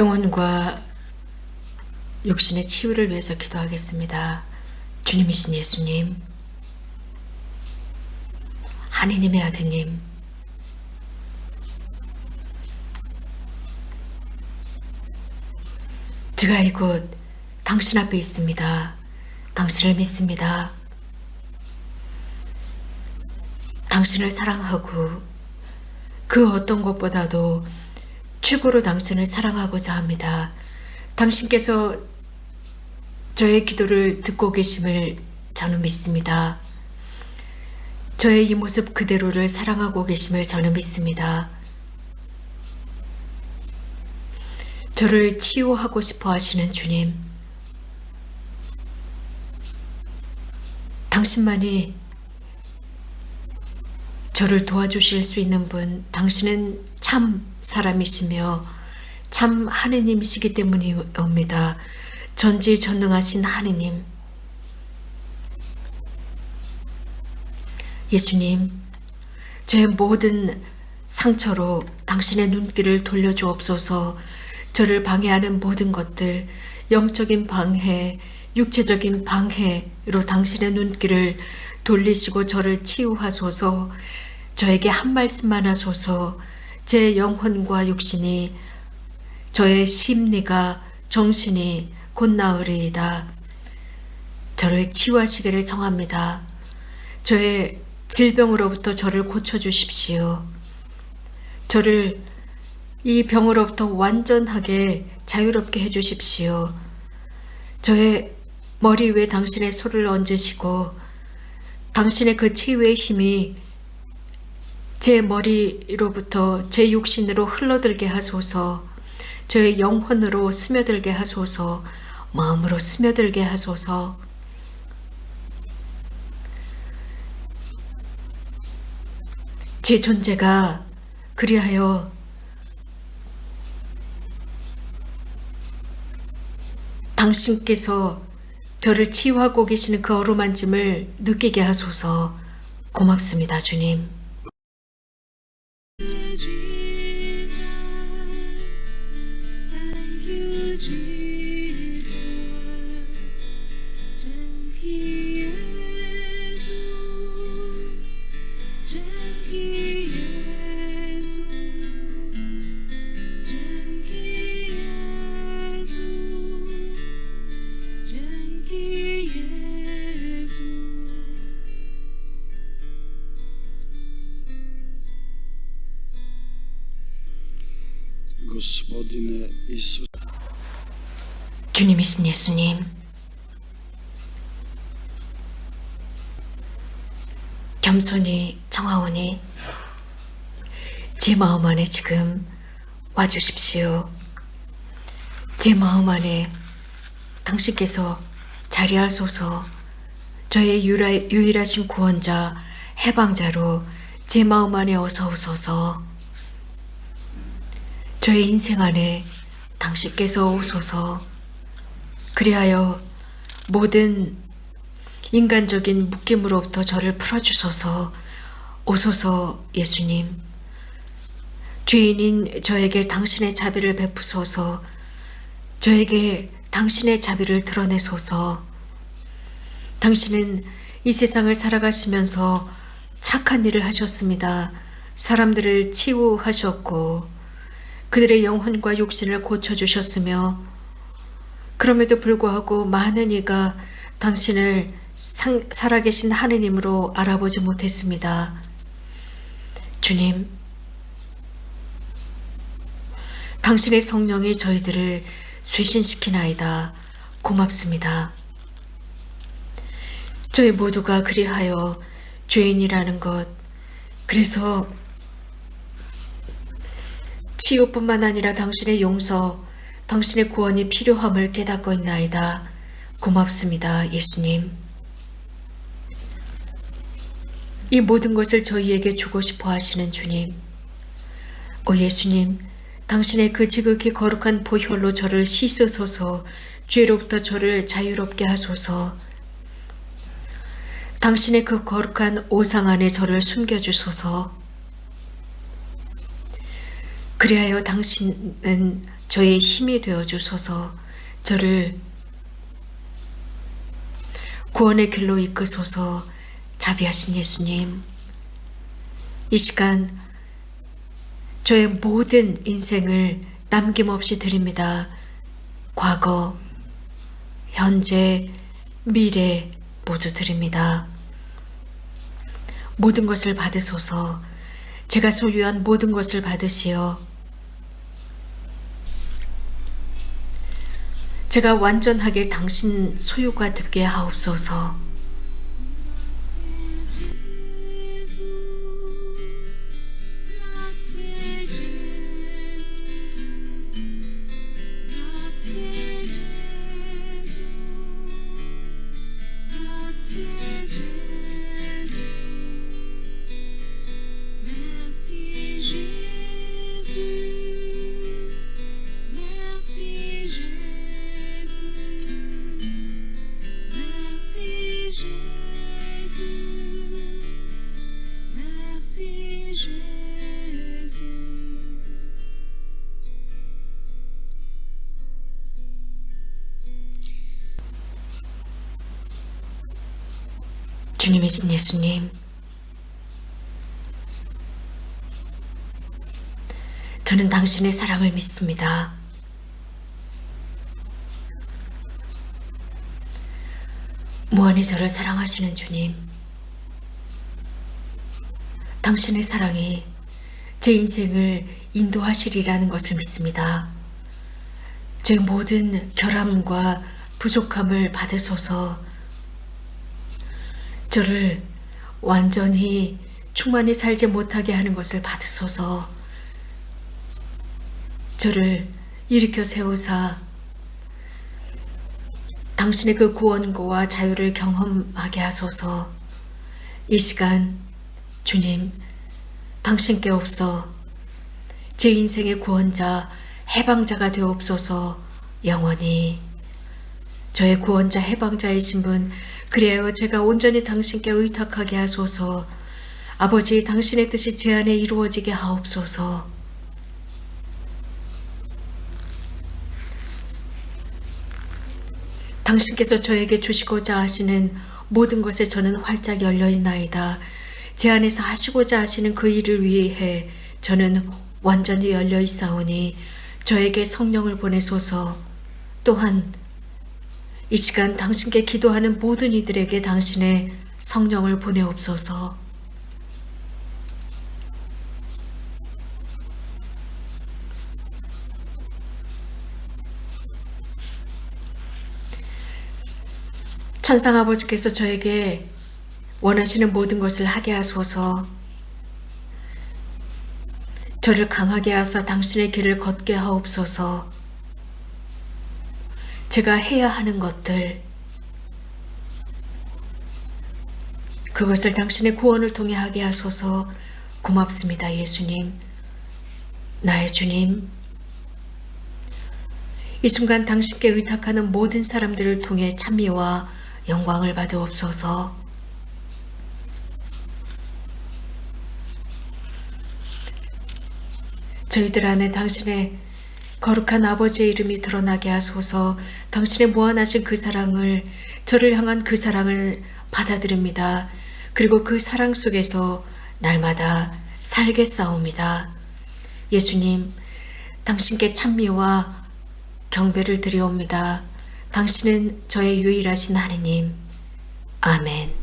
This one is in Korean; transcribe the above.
영혼과 육신의 치유를 위해서 기도하겠습니다. 주님이신 예수님, 하느님의 아드님, 제가 이곳 당신 앞에 있습니다. 당신을 믿습니다. 당신을 사랑하고 그 어떤 것보다도 최고로 당신을 사랑하고자 합니다. 당신께서 저의 기도를 듣고 계심을 저는 믿습니다. 저의 이 모습 그대로를 사랑하고 계심을 저는 믿습니다. 저를 치유하고 싶어 하시는 주님. 당신만이 저를 도와주실 수 있는 분, 당신은 참 사람이시며 참 하느님이시기 때문이옵니다. 전지전능하신 하느님. 예수님, 저의 모든 상처로 당신의 눈길을 돌려주옵소서 저를 방해하는 모든 것들, 영적인 방해, 육체적인 방해로 당신의 눈길을 돌리시고 저를 치유하소서 저에게 한 말씀만 하소서 제 영혼과 육신이 저의 심리가 정신이 곧 나으리이다. 저를 치유하시기를 정합니다. 저의 질병으로부터 저를 고쳐주십시오. 저를 이 병으로부터 완전하게 자유롭게 해주십시오. 저의 머리 위에 당신의 손을 얹으시고 당신의 그 치유의 힘이 제 머리로부터 제 육신으로 흘러들게 하소서, 저의 영혼으로 스며들게 하소서, 마음으로 스며들게 하소서, 제 존재가 그리하여 당신께서 저를 치유하고 계시는 그 어루만짐을 느끼게 하소서 고맙습니다, 주님. 주님이신 예수님. 겸손히 청하오니 제 마음 안에 지금 와주십시오. 제 마음 안에 당신께서 자리하소서 저의 유일하신 구원자 해방자로 제 마음 안에 어서 오소서 저의 인생 안에 당신께서 오소서. 그리하여 모든 인간적인 묶임으로부터 저를 풀어주소서. 오소서 예수님. 죄인인 저에게 당신의 자비를 베푸소서. 저에게 당신의 자비를 드러내소서. 당신은 이 세상을 살아가시면서 착한 일을 하셨습니다. 사람들을 치유하셨고 그들의 영혼과 육신을 고쳐주셨으며 그럼에도 불구하고 많은 이가 당신을 상, 살아계신 하느님으로 알아보지 못했습니다. 주님, 당신의 성령이 저희들을 쇄신시키나이다. 고맙습니다. 저희 모두가 그리하여 죄인이라는 것, 그래서 치유뿐만 아니라 당신의 용서, 당신의 구원이 필요함을 깨닫고 있나이다. 고맙습니다, 예수님. 이 모든 것을 저희에게 주고 싶어 하시는 주님. 오 예수님, 당신의 그 지극히 거룩한 보혈로 저를 씻으소서, 죄로부터 저를 자유롭게 하소서. 당신의 그 거룩한 오상 안에 저를 숨겨주소서. 그리하여 당신은 저의 힘이 되어 주소서 저를 구원의 길로 이끄소서 자비하신 예수님 이 시간 저의 모든 인생을 남김없이 드립니다. 과거, 현재, 미래 모두 드립니다. 모든 것을 받으소서 제가 소유한 모든 것을 받으시어 제가 완전하게 당신 소유가 되게 하옵소서. 주님이신 예수님, 저는 당신의 사랑을 믿습니다. 무한히 저를 사랑하시는 주님, 당신의 사랑이 제 인생을 인도하시리라는 것을 믿습니다. 제 모든 결함과 부족함을 받으소서 저를 완전히 충만히 살지 못하게 하는 것을 받으소서. 저를 일으켜 세우사. 당신의 그 구원과 자유를 경험하게 하소서. 이 시간 주님 당신께 없어 제 인생의 구원자 해방자가 되옵소서 영원히. 저의 구원자 해방자이신 분 그리하여 제가 온전히 당신께 의탁하게 하소서. 아버지 당신의 뜻이 제 안에 이루어지게 하옵소서. 당신께서 저에게 주시고자 하시는 모든 것에 저는 활짝 열려 있나이다. 제 안에서 하시고자 하시는 그 일을 위해 저는 완전히 열려 있사오니 저에게 성령을 보내소서. 또한 이 시간 당신께 기도하는 모든 이들에게 당신의 성령을 보내옵소서. 천상 아버지께서 저에게 원하시는 모든 것을 하게 하소서. 저를 강하게 하사 당신의 길을 걷게 하옵소서. 제가 해야 하는 것들, 그것을 당신의 구원을 통해 하게 하소서 고맙습니다, 예수님. 나의 주님. 이 순간 당신께 의탁하는 모든 사람들을 통해 찬미와 영광을 받으옵소서. 저희들 안에 당신의 거룩한 아버지의 이름이 드러나게 하소서 당신의 무한하신 그 사랑을 저를 향한 그 사랑을 받아들입니다. 그리고 그 사랑 속에서 날마다 살겠사옵니다. 예수님, 당신께 찬미와 경배를 드리옵니다. 당신은 저의 유일하신 하느님. 아멘.